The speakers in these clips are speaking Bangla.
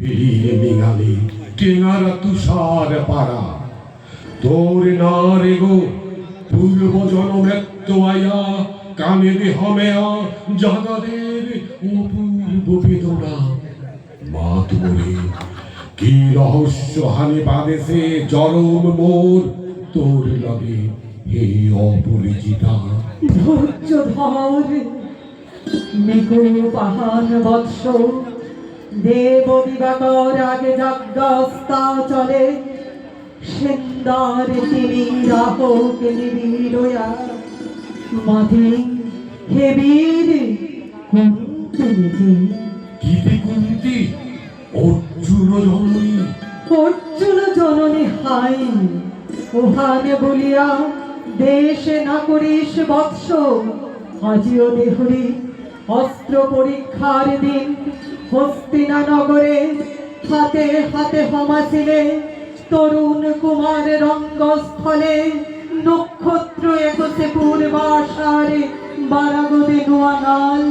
পেরিয়ে মিঙালি টেঙারা তুষার পাড়া। তোর গো, পূর্ব আয়া কামে দেহমেয়া জাগাদের অপূর্ব বেদনা। মা তোরে কি রহস্য হানি বাদেশে মোর? তোর লগে হে অপরিচিতা। ধৈর্য পাহান বৎস। দেব দিবাকর আগে যজ্ঞস্তা চলে। সেন্দার তিনি রাহক নিবিড়য়া মাধি হে বীর কুন্তি গীতে কুন্তি অর্জুন জননী। অর্জুন জননী হাই ওহানে বলিয়া দেশে না করিস বৎস। আজিও দেহরি অস্ত্র পরীক্ষার দিন হস্তিনা নগরে হাতে হাতে হমাছিলে তরুণ কুমার রঙ্গস্থলে নক্ষত্র একসে পূর্বাশারে বারাগদে নোয়ানাল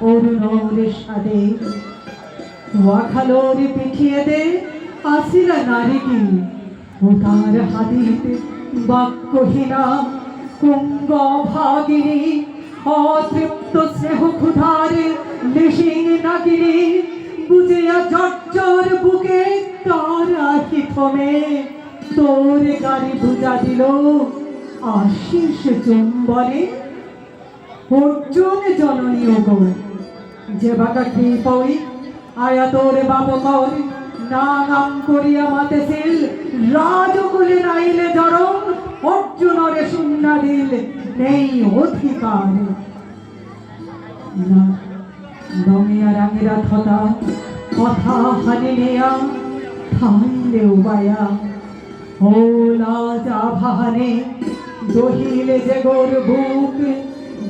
অরুণর সাদে ওয়াখালোর পিঠিয়ে দে আসিরা নারীটি। ও তার হাতিতে বাক্যহীনা কুঙ্গ ভাগিনী অতৃপ্ত স্নেহ ক্ষুধারে নাগিনী বুঝিয়া জর্জর বুকে তার আহি থমে তোর গাড়ি বুঝা দিল আশিস চুম্বনে অর্জুন গো যে বাটা কৃপই আয়া তোর না নাম করিয়া মাতে সিল রাজকুলে নাইলে জরম অর্জুনরে শূন্য দিল নেই অধিকার। না রাঙেরা থতা, কথা নেয়া উবায়া ভাহানে দহিলে যে গোর বুক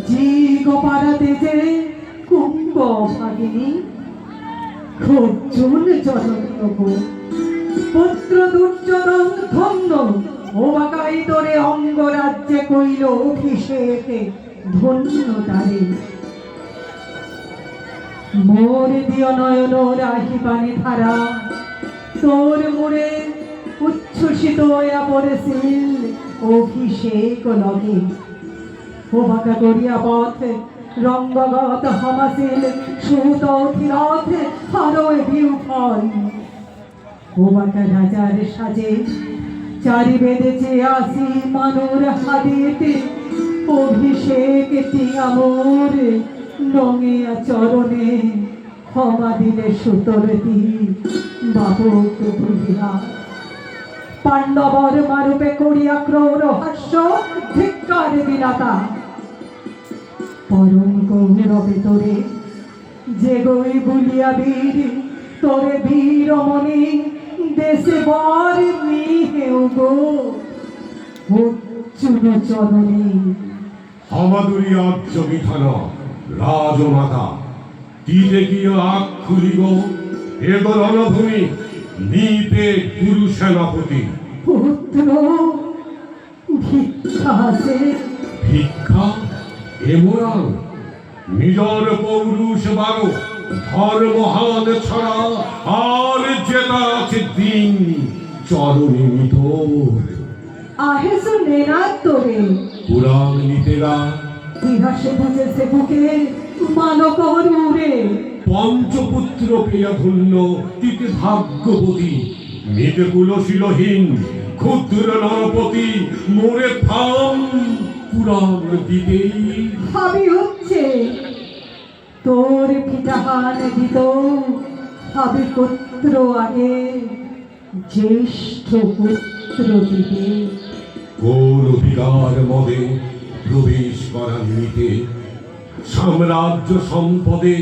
জি গোপারাতে যে কুম্ভ ভাগিনী। অর্জুন জনক পুত্র দুর্যোধন ধন্য ও বাকাই তোরে অঙ্গরাজ্যে কইল অভিষেকে ধন্য তারে মোর দিয় নয়ন রাহি পানি ধারা, তোর মোড়ে উচ্ছ্বসিত হইয়া পড়েছিল অভিষেক লগে। বাঁকা করিয়া পথ রঙ্গগত হমাসিল সুত অধিরথ হরয় বিউফল। ও বাঁকা রাজার সাজে চারি বেদেছে আসি মানুর হাদিতে অভিষেক তিয়ামোর নঙিয়া চরণে ক্ষমা দিলে সুতরতি বাবক বুঝিয়া। পাণ্ডবর মারুপে করিয়া ক্রৌর হাস্য ধিক্কার দিলাতা পরম গৌরবে তোরে যে গই বুলিয়া বীর, তোরে বীরমণি দেশে বর নিহেউ গো। অর্জুন চরণে। আমাদুরি আর্য বিধান রাজমাতা তীরে গিয়ে আখ খুলিব এগো রণভূমি নিতে গুরু সেনাপতি পুত্র ভিক্ষা আছে। ভিক্ষা এমরাল নিজর পৌরুষ বারো। ধর্ম ছড়া আর যেটা আছে দিন চরণে মিথর আহে শুনে না তোরে। পুরাণ নিতেরা ইহাসে বুঝেছে বুকে মানকর উড়ে। পঞ্চপুত্র পেয়া ধন্য তিতে ভাগ্যবতী মেতে কুলশীলহীন ক্ষুদ্র নরপতি মোরে থাম পুরাণ দিতেই। ভাবি হচ্ছে তোর পিতাহান দিত ভাবি পুত্র আগে, জ্যেষ্ঠ পুত্র দিবে। কোন অধিকার মদে প্রবেশ করা নিমিতে সাম্রাজ্য সম্পদে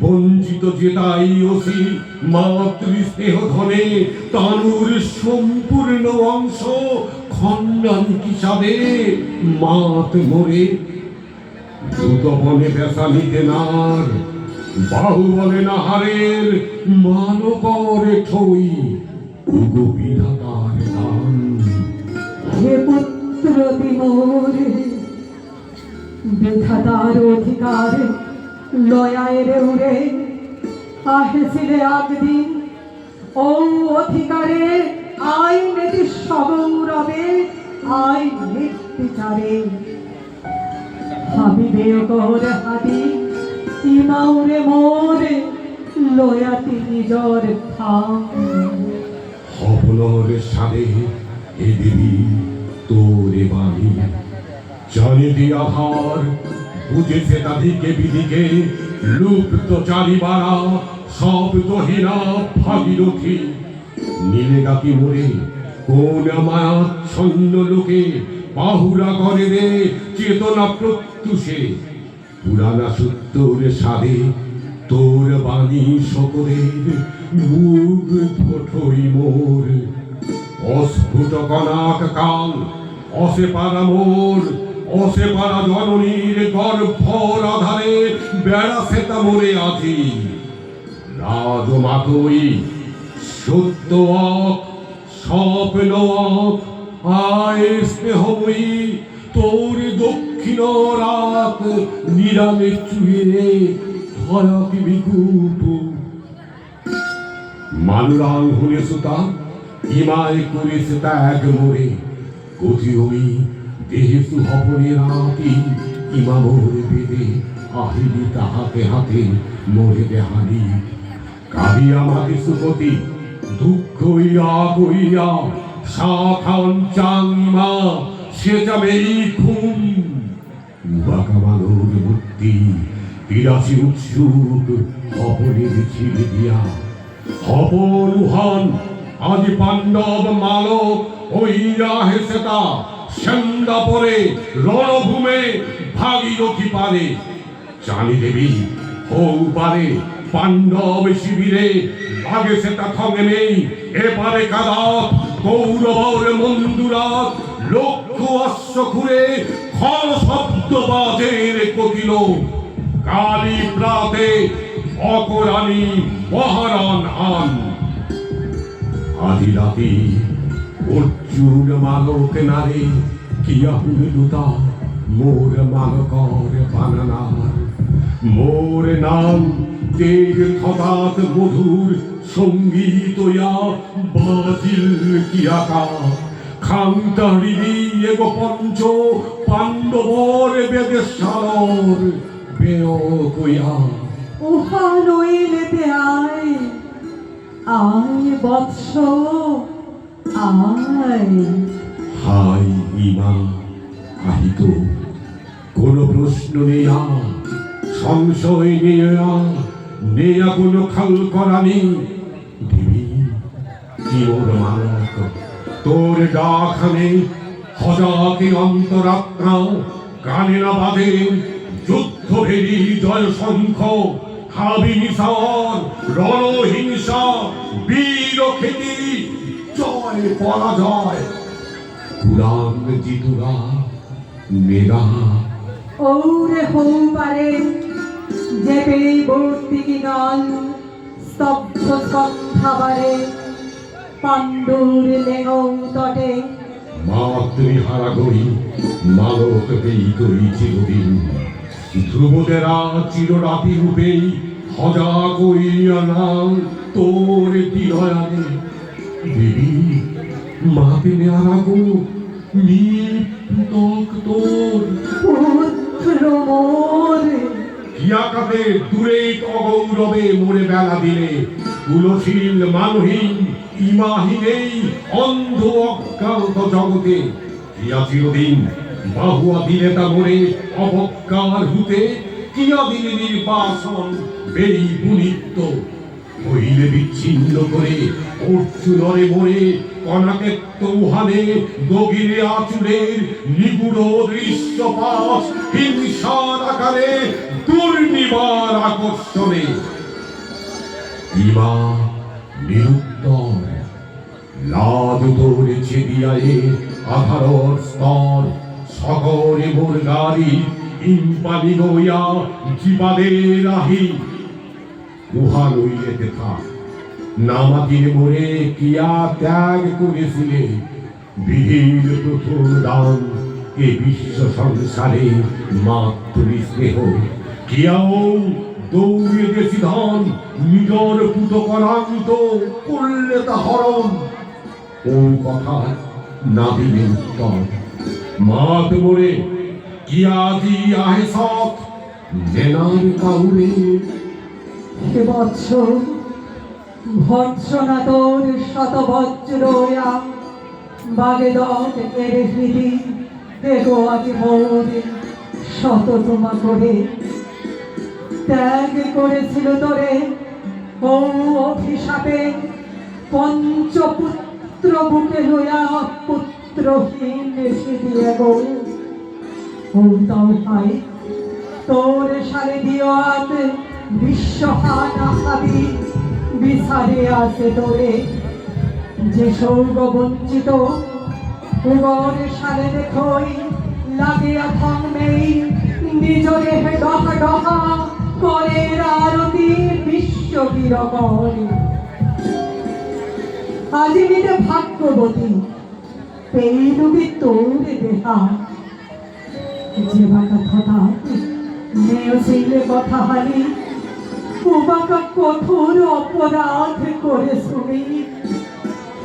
বঞ্চিত জেতাই অসি মাতৃ স্নেহ ধনে তানুর সম্পূর্ণ অংশ খণ্ডন হিসাবে মাত মরে দ্রুত বনে পেশা নিতে নার। বাহু বলে না হারের মান করে ঠই। উগো বিধাতার দান হে পুত্র দিমোর বিধাতার অধিকার লয়ায় রে উড়ে। আহেছিলে আগদিন ও অধিকারে আইন নীতি সগৌরবে আইন নির্বিচারে। হাবিবে কর হাবি ইমাউরে মোরে লয়াতি নিজর থাম হবলর সারে, এ দেবী, তোরে বাণী জানি দিয়াধার বুঝেছে তাদিকে বিদিকে লুপ্ত চারিবারা, সব দহিনা ভাগীরথী নীলে গাতি মোরে, কোন মায়াচ্ছন্ন লোকে বাহুরা করে রে, চেতনা প্রত্যুষে। পুরানা সত্যর সাদে তোর বাণী সকলের মুখ ঠোঁটই মোর। অস্ফুট কনাক কাল, অসে পারা মোর, অসে পারা জননীর গর্ভ আধারে বেড়া সেতা মোরে আছি রাজমাতই সত্য অক, স্বপ্ন অক আয় স্নেহময়ী তোর দক্ষিণ রাত নিরামে চুয়ে ধরা বিকুপ মানুরাং হলে সুতা ইমায় করেছে ত্যাগ মোরে গতি হই, দেহে সুহপনে রাতি ইমা মোরে বেদে আহিলি তাহাতে হাতে মোরে দেহানি। কাবি আমাকে সুপতি, দুঃখ ইয়া কইয়া সাখান চাংমা সে যাবে খুন বাঁকা মানব মূর্তি বিরাশি উৎসুক, অপরের ছিড়ে দিয়া। অপরুহান আজ পাণ্ডব মালক সন্ধ্যা পরে রণভূমে ভাগীরথী পারে জানি দেবী হৌ পারে, পাণ্ডব শিবিরে, আগে সেটা থঙে নেই, এপারে কাদাত কৌরবর মন্দুরাত লক্ষ অশ্ব খুঁড়ে খল শব্দ বাজের কতিল কালী প্রাতে অকরানি মহারান আন। আদি রাতে অর্জুন মালক নারে, কিয়া হুলুতা মোর মালকর বানানার মোর নাম তেগ থবাত মধুর সংগীত বাজিল কিয়াকা খান্তাড়ি এগো পঞ্চ পাণ্ডবর বেদে সারর বেয় কইয়া উহা নইলেতে আয় আয় বৎস আয়। হাই ইমা আহিত কোন প্রশ্ন নেয়া সংশয় নেয়া নেয়া কোন খাল করানি দেবী ওর মানক তোর ডাখানে হজাকে অন্তরাত্মা কানে না বাঁধে যুদ্ধ ভেরি জয় শঙ্খ হাবি নিশান রণহিংসা, বীর খেতি জয় পরাজয়। পুরাণ জিতুরা মেগা ওরে হৌপারে যেবে বর্তিকি নল স্তব্ধ স্কন্ধাবারে পাণ্ডুর লেঙৌ তটে। মাতৃহারা গরি মালক পেই করি চিরদিন। ধ্রুবদেরা চিররাতি রূপেই হজা কইয়া নাম তোর দিহয়ানে দেবী মাতে নেয়ারা গো নিপুতক তোর। পুত্র মোর। কিয়াকাতে দূরে অগৌরবে মোরে বেলা দিলে। কুলশীল মানহীন ইমাহীনেই অন্ধ অজ্ঞানত জগতে। কিয়া চিরদিন বাহুয়া দিলে তা মোরে অবজ্ঞার হুতে কিয়া দিলে নির্বাসন বেই গুণিত্ব হইলে বিচ্ছিন্ন করে অর্জুনরে মোরে কনাকে তৌহানে গভীরে আচুরের নিগুড় দৃশ্যপাশ হিংসার আকারে দুর্নিবার আকর্ষণে। ইমা নিরুত্তর। লাদ তোরে ছেদিয়ায়ে আধারর স্তর সকরে মোর গাড়ি, ইম্পানি গইয়া জীবাদের রাহি উহা লইলেতে থাক নামাতির মোরে কিয়া ত্যাগ করেছিলে? বিধির প্রথম দান এ বিশ্ব সংসারে মাতৃ স্নেহ, কিয়াও দৌড়ে গেছি ধন নিজর পুত করান্ত করলে তা হরণ ও কথা না দিলে উত্তর। মাত মোরে কি আজি আহে সৎ? নেনার কাউরে, হে বৎস ভৎসনা তোর শত বজ্রয়া বাগে দত এর হৃদি দেখো আজ মোর শত তোমা করে ত্যাগ করেছিল তোরে ও অভিশাপে পঞ্চপুত্র বুকে লইয়া পুত্রহীন এসে দিয়ে গো। তাও ভাই, তোর সারে দিয়াত বিশ্বহানা হাবি বিসারে আছে তোরে। যে সৌগ বঞ্চিত, উগর সারে দেখই, লাগিয়া থামবেই নিজরে হে ডহা ডহা। করে আরতি বিশ্ব বিরকরে আজি মিলে ভাগ্যবতী পেইলুবি তোর দেহা। যে বাঁকা কথা মেয় কথা হানি বাঁকা কঠোর অপরাধ করে শুনি।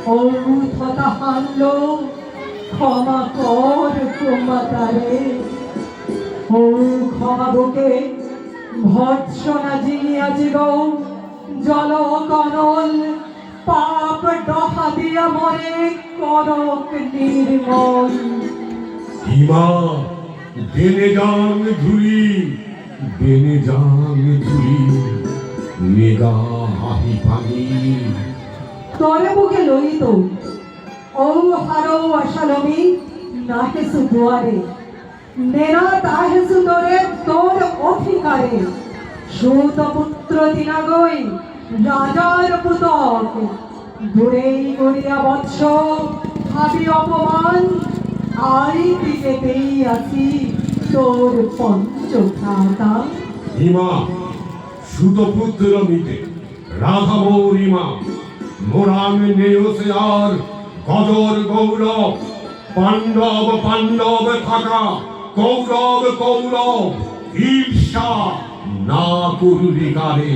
ও কথা হানলো ক্ষমা কর ক্ষমা ও ক্ষমা বুকে ভৎসনা জিনিয়াজ গো জল কনল পাপ ডহা দিয়া মরে করক নির্মল। হিমা দেনে যান ঝুলি দেনে যান ঝুলি মেগা হাহি পানি। তরে বুকে লইত ও হারো আশালমি নাহেসু দুয়ারে নেনা তাহেসু তোরে অধিকারে। সুত পুত্র দিনাগই রাজার পুতক। দূরেই গড়িয়া বৎস, ভাবি অপমান। আই দিকে পেই আছি, তোর পঞ্চভ্রাতা হিমা সুতপুত্র মিতে রাঘব রিমা মোরাং নেয়সে আর গদর গৌরব, পাণ্ডব পাণ্ডব থাকা। কৌরব কৌরব ঈর্ষা না করুলি কারে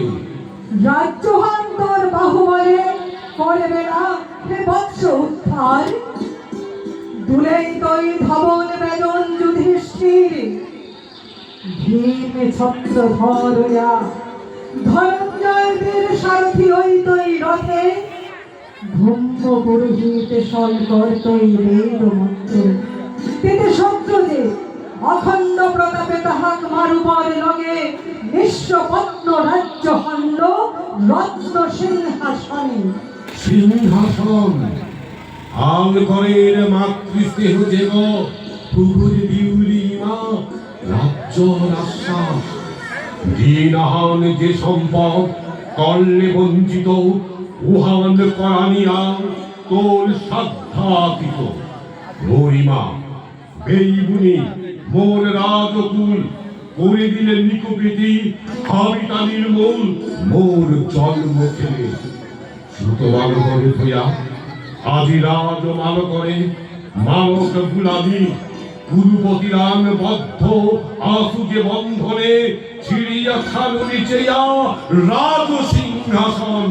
রাজ্যহান তোর বাহুবলে করবে না হে বৎস উদ্ধার। দুলেই তৈ ধবন বেদন যুধিষ্ঠির। ভীম ছত্র ধরয়া ধনঞ্জয় বীর সারথি ওই তৈ রথে। ব্রহ্ম পুরোহিত সল করতই বেদ মন্ত্র তেতে শত্রু যে অখণ্ড প্রতাপে তাহাক মারুবর লগে নিঃস্বপত্ন রাজ্য খণ্ড রত্ন সিংহাসনে। সিংহাসন। আল করের মাতৃস্নেহ যেব পুকুর বিউলি মা, রাজ্য আশ্বাস দিনাহান যে সম্পদ কল্লে বঞ্চিত, উহান করানিয়া তোর সাধ্যাতীত গরিমা, বেইবুনি মোর রাজকুল করে দিলে নিকপেতি হাবিতা নির্মূল মোর জন্ম খেলে সুত মাল করে থইয়া আজি রাজ মাল করে, মালক গুলামি গুরুপতি রাম বদ্ধ আসুকে বন্ধনে ছিড়িয়া খালুনি চেয়া রাজ সিংহাসন